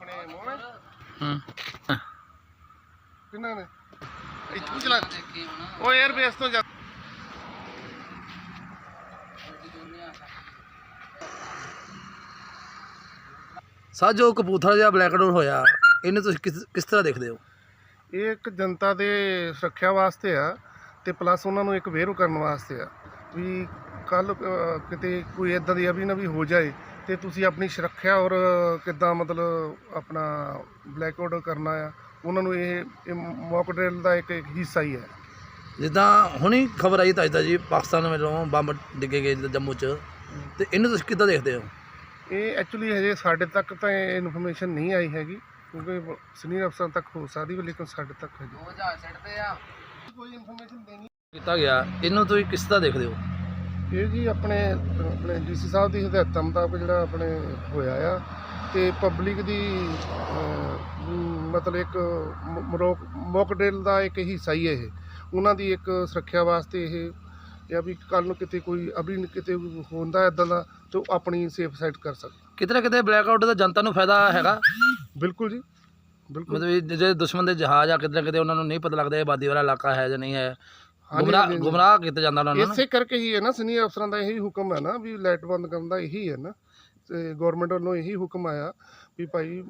अपने ਸਾਜੋ ਕਪੂਥਲਾ ਜਿਹਾ ਬਲੈਕਡਾਊਨ ਹੋਇਆ। ਇਹਨੂੰ ਤੁਸੀਂ ਕਿਸ ਕਿਸ ਤਰ੍ਹਾਂ ਦੇਖਦੇ ਹੋ? ਇਹ ਇੱਕ ਜਨਤਾ ਦੇ ਸੁਰੱਖਿਆ ਵਾਸਤੇ ਆ ਤੇ ਪਲੱਸ ਉਹਨਾਂ ਨੂੰ ਇੱਕ ਵੇਰੂ ਕਰਨ ਵਾਸਤੇ ਆ। ਵੀ ਕੱਲ ਕਿਤੇ ਕੋਈ ਇਦਾਂ ਦੀ ਅਭੀ ਨਾ ਹੋ ਜਾਏ ਤੇ ਤੁਸੀਂ ਆਪਣੀ ਸੁਰੱਖਿਆ ਔਰ ਕਿੱਦਾਂ ਮਤਲਬ ਆਪਣਾ ਬਲੈਕਆਊਟ ਕਰਨਾ ਆ ਉਹਨਾਂ ਨੂੰ ਇਹ ਮੌਕ ਡਰਿਲ ਦਾ ਇੱਕ ਇੱਕ ਹਿੱਸਾ ਹੀ ਹੈ। ਜਿੱਦਾਂ ਹੁਣੀ ਖਬਰ ਆਈ ਤਾਜਦਾ ਜੀ ਪਾਕਿਸਤਾਨ ਵੱਲੋਂ ਬੰਬ ਡਿੱਗੇ ਗਏ ਜੰਮੂ 'ਚ। ਤੇ ਇਹਨੂੰ ਤੁਸੀਂ ਕਿੱਦਾਂ ਦੇਖਦੇ ਹੋ? ਇਹ ਐਕਚੁਅਲੀ ਹਜੇ ਸਾਡੇ ਤੱਕ ਤਾਂ ਇਹ ਇਨਫੋਰਮੇਸ਼ਨ ਨਹੀਂ ਆਈ ਹੈਗੀ ਕਿਉਂਕਿ ਸੀਨੀਅਰ ਅਫਸਰਾਂ ਤੱਕ ਹੋ ਸਕਦੀ ਹੈ ਲੇਕਿਨ ਸਾਡੇ ਤੱਕ ਹਜੇ। ਕੋਈ ਇਨਫੋਰਮੇਸ਼ਨ ਦੇਣੀ ਕੀਤਾ ਗਿਆ ਇਹਨੂੰ ਤੁਸੀਂ ਕਿਸ ਤਰ੍ਹਾਂ ਦੇਖਦੇ ਹੋ? ਇਹ ਜੀ ਆਪਣੇ ਆਪਣੇ ਡੀਸੀ ਸਾਹਿਬ ਦੀ ਹਦਾਇਤਾਂ ਮੁਤਾਬਕ ਜਿਹੜਾ ਆਪਣੇ ਹੋਇਆ ਆ ਤੇ ਪਬਲਿਕ ਦੀ ਮਤਲਬ ਇੱਕ ਮੌਕ ਡਰਿਲ ਦਾ ਇੱਕ ਹਿੱਸਾ ਹੀ ਇਹ। ਉਹਨਾਂ ਦੀ ਇੱਕ ਸੁਰੱਖਿਆ ਵਾਸਤੇ ਇਹ ਜਾਂ ਵੀ ਕੱਲ ਨੂੰ ਕਿਤੇ ਕੋਈ ਅਭੀ ਕਿਤੇ ਹੁੰਦਾ ਇਦਾਂ ਦਾ ਤੇ ਉਹ ਆਪਣੀ ਸੇਫ ਸਾਈਡ ਕਰ ਸਕਦਾ। ਕਿਤੇ ਨਾ ਕਿਤੇ ਬਲੈਕਆਊਟ ਦਾ ਜਨਤਾ ਨੂੰ ਫਾਇਦਾ ਹੈਗਾ। ਬਿਲਕੁਲ ਜੀ ਬਿਲਕੁਲ। ਮਤਲਬ ਜੇ ਦੁਸ਼ਮਣ ਦੇ ਜਹਾਜ਼ ਆ ਕਿਤੇ ਨਾ ਕਿਤੇ ਉਹਨਾਂ ਨੂੰ ਨਹੀਂ ਪਤਾ ਲੱਗਦਾ ਇਹ ਆਬਾਦੀ ਵਾਲਾ ਇਲਾਕਾ ਹੈ ਜਾਂ ਨਹੀਂ ਹੈ। ਗੁੰਮਰਾਹ। ਗੁੰਮਰਾਹ ਕੀਤਾ ਜਾਂਦਾ ਉਹਨਾਂ ਨੂੰ ਨਾ। ਇਸੇ ਕਰਕੇ ਹੀ ਹੈ ਨਾ ਸੀਨੀਅਰ ਅਫਸਰਾਂ ਦਾ ਇਹੀ ਹੁਕਮ ਹੈ ਨਾ ਵੀ ਲਾਈਟ ਬੰਦ ਕਰਨ ਦਾ ਇਹੀ ਹੈ ਨਾ ਤੇ ਗਵਰਨਮੈਂਟ ਵੱਲੋਂ ਇਹੀ ਹੁਕਮ ਆਇਆ ਵੀ ਭਾਈ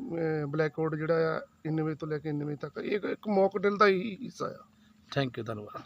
ਬਲੈਕ ਆਊਟ ਜਿਹੜਾ ਆ ਇੰਨੇ ਵਜੇ ਤੋਂ ਲੈ ਕੇ ਇੰਨੇ ਵਜੇ ਤੱਕ ਇਹ ਇੱਕ ਮੌਕ ਡਿਲ ਦਾ ਹੀ ਹਿੱਸਾ ਆ ਥੈਂਕ ਯੂ ਧੰਨਵਾਦ